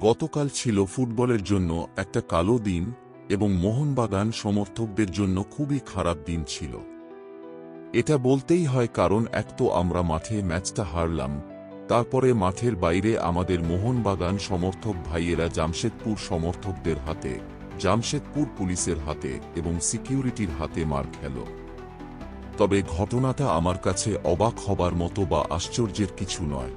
গতকাল ছিল ফুটবলের জন্য একটা কালো দিন এবং মোহনবাগান সমর্থকদের জন্য খুবই খারাপ দিন ছিল। এটা বলতেই হয় কারণ এক তো আমরা মাঠে ম্যাচটা হারলাম, তারপরে মাঠের বাইরে আমাদের মোহনবাগান সমর্থক ভাইয়েরা জামশেদপুর সমর্থকদের হাতে, জামশেদপুর পুলিশের হাতে এবং সিকিউরিটির হাতে মার খেল। তবে ঘটনাটা আমার কাছে অবাক হবার মতো বা আশ্চর্যের কিছু নয়।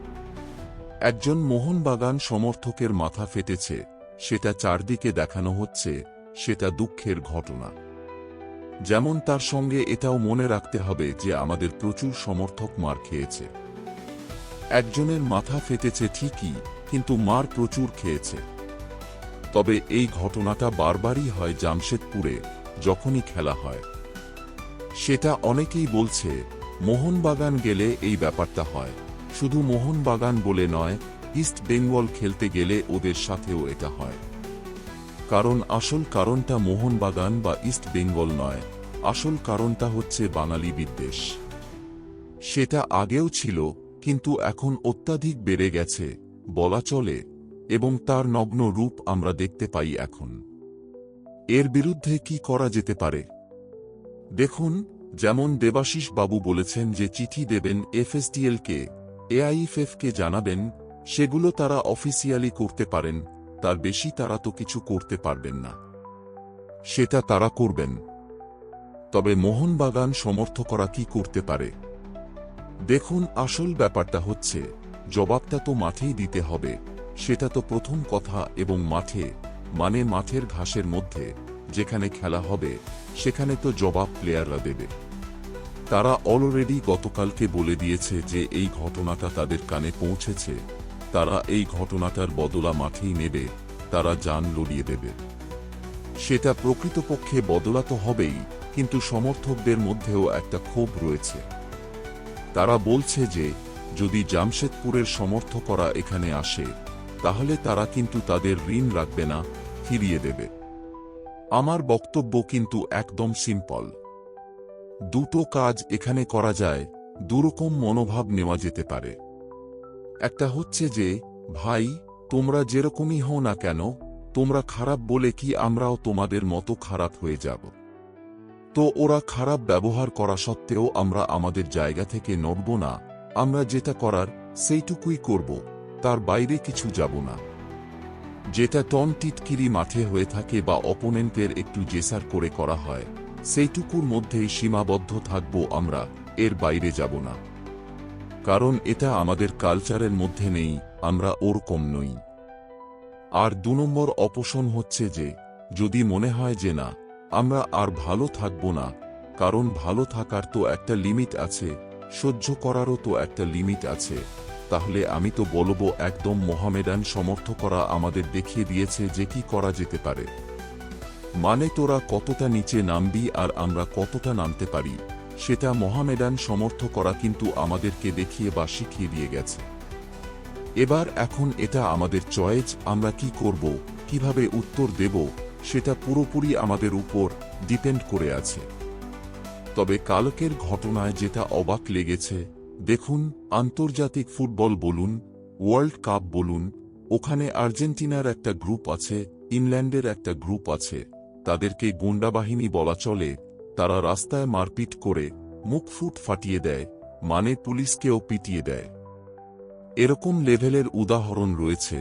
একজন মোহনবাগান সমর্থকের মাথা ফেটেছে, সেটা চারদিকে দেখানো হচ্ছে, সেটা দুঃখের ঘটনা। যেমন তার সঙ্গে এটাও মনে রাখতে হবে যে আমাদের প্রচুর সমর্থক মার খেয়েছে। একজনের মাথা ফেটেছে ঠিকই, কিন্তু মার প্রচুর খেয়েছে। তবে এই ঘটনাটা বারবারই হয় জামশেদপুরে, যখনই খেলা হয়। সেটা অনেকেই বলছে, মোহনবাগান গেলে এই ব্যাপারটা হয়। শুধু মোহনবাগান বলে নয়, ইস্ট বেঙ্গল খেলতে গেলে ওদের সাথেও এটা হয়। কারণ আসল কারণটা মোহনবাগান বা ইস্ট বেঙ্গল নয়, আসল কারণটা হচ্ছে বাঙালি বিদ্বেষ। সেটা আগেও ছিল, কিন্তু এখন অত্যাধিক বেড়ে গেছে, বলা চলে, এবং তার নগ্ন রূপ আমরা দেখতে পাই এখন। এর বিরুদ্ধে কি করা যেতে পারে? দেখুন, যেমন দেবাশিস বাবু বলেছেন যে চিঠি দেবেন এফএসডিএলকে এআইএফএফকে জানাবেন, সেগুলো তারা অফিসিয়ালি করতে পারেন, তার বেশি তারা তো কিছু করতে পারবেন না। সেটা তারা করবেন। তবে মোহনবাগান সমর্থকরা কি করতে পারে? দেখুন আসল ব্যাপারটা হচ্ছে, জবাবটা তো মাঠেই দিতে হবে, সেটা তো প্রথম কথা এবং মাঠে মানে মাঠের ঘাসের মধ্যে, যেখানে খেলা হবে, সেখানে তো জবাব প্লেয়াররা দেবে। তারা অলরেডি গতকালকে বলে দিয়েছে যে এই ঘটনাটা তাদের কানে পৌঁছেছে। তারা এই ঘটনাটার বদলা মাঠেই নেবে, তারা যান লড়িয়ে দেবে। সেটা প্রকৃতপক্ষে বদলা তো হবেই, কিন্তু সমর্থকদের মধ্যেও একটা ক্ষোভ রয়েছে। তারা বলছে যে, যদি জামশেদপুরের সমর্থকরা এখানে আসে, তাহলে তারা কিন্তু তাদের ঋণ রাখবে না, ফিরিয়ে দেবে। আমার বক্তব্য কিন্তু একদম সিম্পল। দুটো কাজ এখানে করা যায়, দুরকম মনোভাব নেওয়া যেতে পারে। একটা হচ্ছে যে, ভাই, তোমরা যেরকমই হও না কেন, তোমরা খারাপ বলে কি আমরাও তোমাদের মতো খারাপ হয়ে যাব। তো ওরা খারাপ ব্যবহার করা সত্ত্বেও আমরা আমাদের জায়গা থেকে নড়ব না, আমরা যেটা করার সেইটুকুই করব, তার বাইরে কিছু যাব না। যেটা টন টিটকিরি মাঠে হয়ে থাকে বা অপোনেন্টের একটু জেসার করে করা হয় সেইটুকুর মধ্যেই সীমাবদ্ধ থাকব আমরা, এর বাইরে যাব না। কারণ এটা আমাদের কালচারের মধ্যে নেই, আমরা ওরকম নই। আর দু নম্বর অপোষণ হচ্ছে যে, যদি মনে হয় যে না, আমরা আর ভালো থাকব না, কারণ ভালো থাকার তো একটা লিমিট আছে, সহ্য করারও তো একটা লিমিট আছে, তাহলে আমি তো বলব একদম মোহামেডান সমর্থকরা আমাদের দেখিয়ে দিয়েছে যে কি করা যেতে পারে। মানে তোরা কতটা নিচে নামবি আর আমরা কতটা নামতে পারি, সেটা মোহামেডান সমর্থকরা কিন্তু আমাদেরকে দেখিয়ে বা শিখিয়ে দিয়ে গেছে। এবার এখন এটা আমাদের চয়েস, আমরা কি করব, কীভাবে উত্তর দেব, সেটা পুরোপুরি আমাদের উপর ডিপেন্ড করে আছে। তবে কালকের ঘটনায় যেটা অবাক লেগেছে, দেখুন, আন্তর্জাতিক ফুটবল বলুন, ওয়ার্ল্ড কাপ বলুন, ওখানে আর্জেন্টিনার একটা গ্রুপ আছে, ইংল্যান্ডের একটা গ্রুপ আছে। তাদেরকে গুন্ডাবাহিনী বলা চলে, তারা রাস্তায় মারপিট করে মুখ ফুট ফাটিয়ে দেয় মানে পুলিশকেও পিটিয়ে দেয়। এরকম লেভেলের উদাহরণ রয়েছে,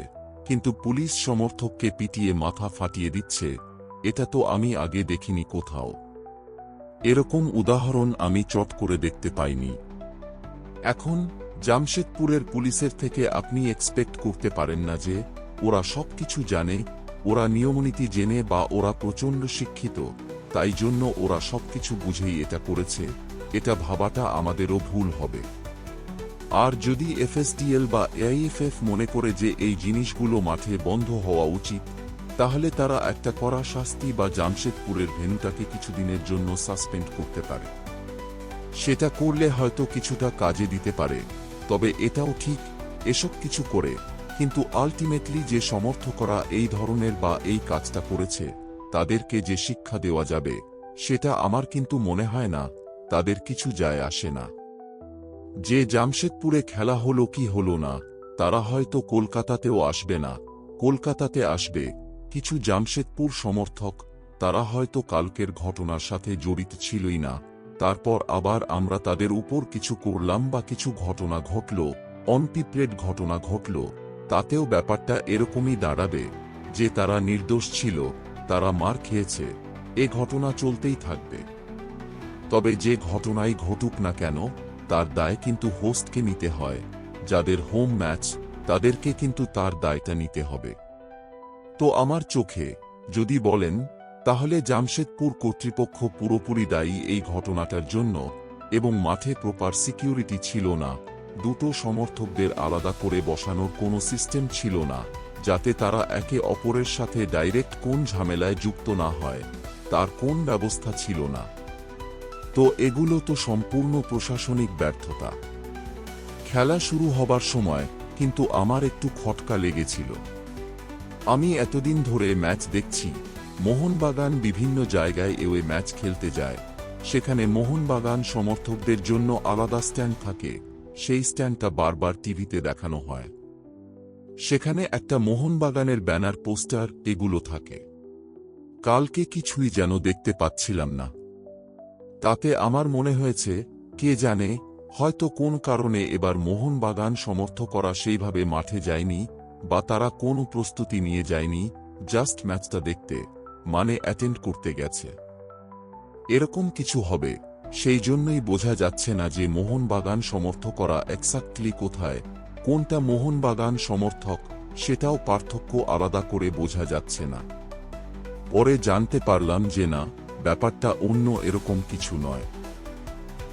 কিন্তু পুলিশ সমর্থককে পিটিয়ে মাথা ফাটিয়ে দিচ্ছে, এটা তো আমি আগে দেখিনি কোথাও। এরকম উদাহরণ আমি চট করে দেখতে পাইনি। এখন, জামশেদপুরের পুলিশের থেকে আপনি এক্সপেক্ট করতে পারেন না যে, ওরা সবকিছু জানে ওরা নিয়মনীতি জেনে বা ওরা প্রচণ্ড শিক্ষিত, তাই জন্য ওরা সবকিছু বুঝেই এটা করেছে, এটা ভাবাটা আমাদেরও ভুল হবে। আর যদি এফএসডিএল বা এআইএফএফ মনে করে যে এই জিনিসগুলো মাঠে বন্ধ হওয়া উচিত, তাহলে তারা একটা কড়া শাস্তি বা জামশেদপুরের ভেনুটাকে কিছুদিনের জন্য সাসপেন্ড করতে পারে। সেটা করলে হয়তো কিছুটা কাজে দিতে পারে, তবে এটাও ঠিক, এসব কিছু করে কিন্তু আলটিমেটলি যে সমর্থকরা এই ধরনের বা এই কাজটা করেছে, তাদেরকে যে শিক্ষা দেওয়া যাবে, সেটা আমার কিন্তু মনে হয় না, তাদের কিছু যায় আসে না। যে জামশেদপুরে খেলা হলো কি হলো না, তারা হয়তো কলকাতাতেও আসবে না। কলকাতাতে আসবে, কিছু জামশেদপুর সমর্থক, তারা হয়তো কালকের ঘটনার সাথে জড়িত ছিলই না, তারপর আবার আমরা তাদের উপর কিছু করলাম বা কিছু ঘটনা ঘটল, অনপিপ্রেড ঘটনা ঘটল তাতেও ব্যাপারটা এরকমই দাঁড়াবে, যে তারা নির্দোষ ছিল, তারা মার খেয়েছে, এ ঘটনা চলতেই থাকবে। তবে যে ঘটনাই ঘটুক না কেন, তার দায় কিন্তু হোস্টকে নিতে হয়, যাদের হোম ম্যাচ, তাদেরকে কিন্তু তার দায়টা নিতে হবে। তো আমার চোখে, যদি বলেন, তাহলে জামশেদপুর কর্তৃপক্ষ পুরোপুরি দায়ী এই ঘটনাটার জন্য, এবং মাঠে প্রপার সিকিউরিটি ছিল না দুটো সমর্থকদের আলাদা করে বসানোর কোনো সিস্টেম ছিল না, যাতে তারা একে অপরের সাথে ডাইরেক্ট কোন ঝামেলায় যুক্ত না হয়, তার কোন ব্যবস্থা ছিল না। তো এগুলো তো সম্পূর্ণ প্রশাসনিক ব্যর্থতা। খেলা শুরু হবার সময় কিন্তু আমার একটু খটকা লেগেছিল। আমি এতদিন ধরে ম্যাচ দেখছি, মোহনবাগান বিভিন্ন জায়গায় এওয়ে ম্যাচ খেলতে যায়, সেখানে মোহনবাগান সমর্থকদের জন্য আলাদা স্ট্যান্ড থাকে। সেই স্ট্যান্ডটা বারবার টিভিতে দেখানো হয়। সেখানে একটা মোহনবাগানের ব্যানার, পোস্টার এগুলো থাকে। কালকে কিছুই যেন দেখতে পাচ্ছিলাম না। তাতে আমার মনে হয়েছে, কে জানে, হয়তো কোন কারণে এবার মোহনবাগান সমর্থ করা সেইভাবে মাঠে যায়নি, বা তারা কোনো প্রস্তুতি নিয়ে যায়নি জাস্ট ম্যাচটা দেখতে মানে অ্যাটেন্ড করতে গেছে। এরকম কিছু হবে। সেই জন্যই বোঝা যাচ্ছে না যে মোহনবাগান সমর্থ করা এক্সাক্টলি কোথায়, কোনটা মোহনবাগান সমর্থক, সেটাও পার্থক্য আলাদা করে বোঝা যাচ্ছে না। পরে জানতে পারলাম যে না, ব্যাপারটা অন্য এরকম কিছু নয়।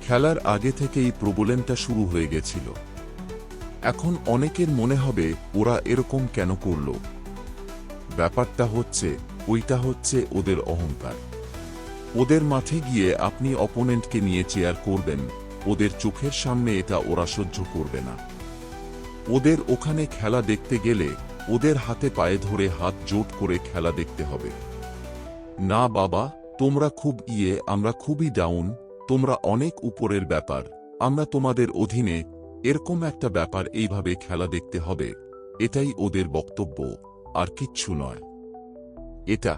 খেলার আগে থেকেই প্রবলেমটা শুরু হয়ে গেছিল। এখন অনেকের মনে হবে, ওরা এরকম কেন করল? ব্যাপারটা হচ্ছে, ওইটা হচ্ছে ওদের অহংকার। ওদের মাঠে গিয়ে আপনি অপোনেন্টকে নিয়ে চেয়ার করবেন। ওদের চোখের সামনে এটা ওরা সহ্য করবে না। ওদের ওখানে খেলা দেখতে গেলে ওদের হাতে পায়ে ধরে হাত জোট করে খেলা দেখতে হবে। না বাবা, তোমরা খুব ইয়ে আমরা খুবই ডাউন তোমরা অনেক উপরের ব্যাপার, আমরা তোমাদের অধীনে, এরকম একটা ব্যাপার এইভাবে খেলা দেখতে হবে, এটাই ওদের বক্তব্য, আর কিচ্ছু নয়। এটা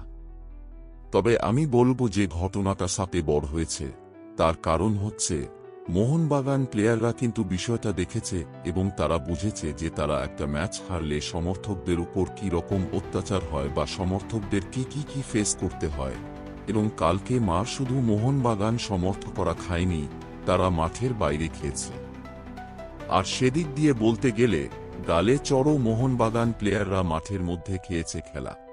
তবে আমি বলব যে ঘটনাটা সাপে বড় হয়েছে। তার কারণ হচ্ছে, মোহনবাগান প্লেয়াররা কিন্তু বিষয়টা দেখেছে এবং তারা বুঝেছে যে তারা একটা ম্যাচ হারলে সমর্থকদের উপর কি রকম অত্যাচার হয় বা সমর্থকদের কি কি কি ফেস করতে হয়। এবং কালকে মা শুধু মোহনবাগান সমর্থ করা খায়নি, তারা মাঠের বাইরে খেয়েছে। আর সেদিক দিয়ে বলতে গেলে, গালে চড়ো মোহনবাগান প্লেয়াররা মাঠের মধ্যে খেয়েছে খেলা।